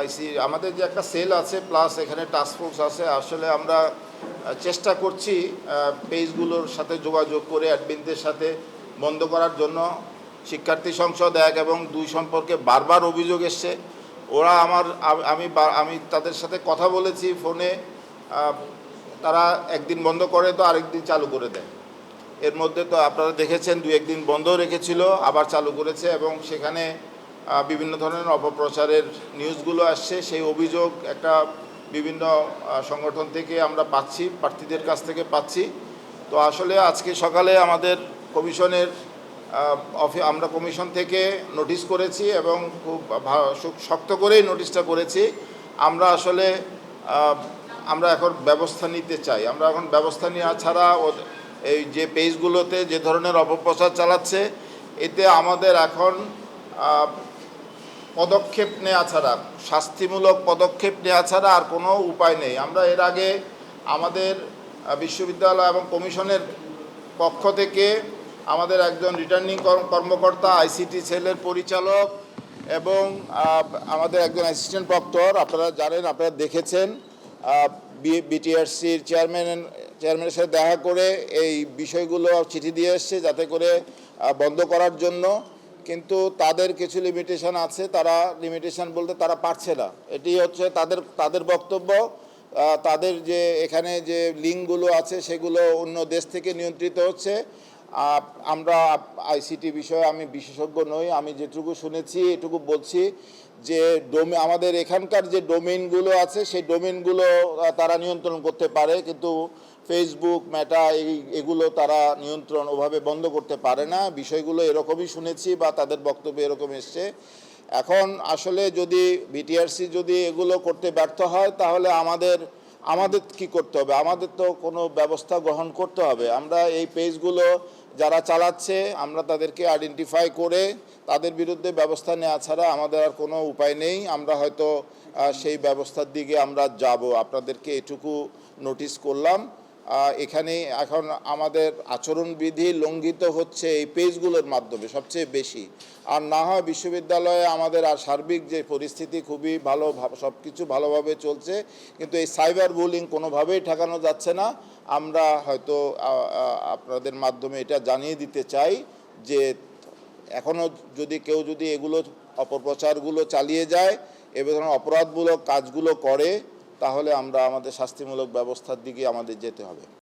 আইসি আমাদের যে একটা সেল আছে প্লাস এখানে টাস্ক ফোর্স আছে, আসলে আমরা চেষ্টা করছি পেজগুলোর সাথে যোগাযোগ করে অ্যাডমিনদের সাথে বন্ধ করার জন্য। শিক্ষার্থী সংসদ এক এবং দুই সম্পর্কে বারবার অভিযোগ এসছে। ওরা আমার আমি আমি তাদের সাথে কথা বলেছি ফোনে তারা একদিন বন্ধ করে তো আরেকদিন চালু করে দেয়। এর মধ্যে তো আপনারা দেখেছেন দু একদিন বন্ধ রেখেছিল, আবার চালু করেছে এবং সেখানে বিভিন্ন ধরনের অপপ্রচারের নিউজগুলো আসছে। সেই অভিযোগ একটা বিভিন্ন সংগঠন থেকে আমরা পাচ্ছি, প্রার্থীদের কাছ থেকে পাচ্ছি। তো আসলে আজকে সকালে আমাদের কমিশনের আমরা কমিশন থেকে নোটিশ করেছি এবং খুব শক্ত করেই নোটিশটা করেছি। আমরা আসলে আমরা এখন ব্যবস্থা নিতে চাই। আমরা এখন ব্যবস্থা নেওয়া ছাড়া এই যে পেজগুলোতে যে ধরনের অপপ্রচার চালাচ্ছে, এতে আমাদের এখন পদক্ষেপ নেওয়া ছাড়া, শাস্তিমূলক পদক্ষেপ নেওয়া ছাড়া আর কোনো উপায় নেই। আমরা এর আগে আমাদের বিশ্ববিদ্যালয় এবং কমিশনের পক্ষ থেকে আমাদের একজন রিটার্নিং কর্মকর্তা, আইসিটি সেলের পরিচালক এবং আমাদের একজন অ্যাসিস্ট্যান্ট প্রক্টর আপনারা জানেন, আপনারা দেখেছেন বিটিআরসির চেয়ারম্যান, চেয়ারম্যানের সাথে দেখা করে এই বিষয়গুলো চিঠি দিয়ে এসছে যাতে করে বন্ধ করার জন্য। কিন্তু তাদের কিছু লিমিটেশন আছে, তারা লিমিটেশন বলতে তারা পারছে না। এটি হচ্ছে তাদের তাদের বক্তব্য তাদের যে এখানে যে লিঙ্কগুলো আছে সেগুলো অন্য দেশ থেকে নিয়ন্ত্রিত হচ্ছে। আমরা আইসিটি বিষয়ে আমি বিশেষজ্ঞ নই, আমি যেটুকু শুনেছি, এটুকু বলছি যে ডোমে, আমাদের এখানকার যে ডোমেইনগুলো আছে, সেই ডোমেইনগুলো তারা নিয়ন্ত্রণ করতে পারে। কিন্তু ফেসবুক মেটা এগুলো তারা নিয়ন্ত্রণ ওভাবে বন্ধ করতে পারে না। বিষয়গুলো এরকমই শুনেছি বা তাদের বক্তব্য এরকম এসছে। এখন আসলে যদি বিটিআরসি যদি এগুলো করতে ব্যর্থ হয়, তাহলে আমাদের আমাদের কি করতে হবে? আমাদের তো কোনো ব্যবস্থা গ্রহণ করতে হবে। আমরা এই পেজগুলো যারা চালাচ্ছে, আমরা তাদেরকে আইডেন্টিফাই করে তাদের বিরুদ্ধে ব্যবস্থা নেওয়া ছাড়া আমাদের আর কোনো উপায় নেই। আমরা হয়তো সেই ব্যবস্থার দিকে আমরা যাব। আপনাদেরকে এটুকু নোটিশ করলাম। এখানে এখন আমাদের আচরণবিধি লঙ্ঘিত হচ্ছে এই পেজগুলোর মাধ্যমে সবচেয়ে বেশি। আর না হয় বিশ্ববিদ্যালয়ে আমাদের আর সার্বিক যে পরিস্থিতি খুবই ভালো সব কিছু ভালোভাবে চলছে, কিন্তু এই সাইবার বুলিং কোনোভাবেই ঠেকানো যাচ্ছে না। আমরা হয়তো আপনাদের মাধ্যমে এটা জানিয়ে দিতে চাই যে এখনও যদি কেউ যদি এগুলো অপপ্রচারগুলো চালিয়ে যায়, এ ধরনের অপরাধমূলক কাজগুলো করে তাহলে আমরা আমাদের শাস্তিমূলক ব্যবস্থার দিকে আমাদের যেতে হবে।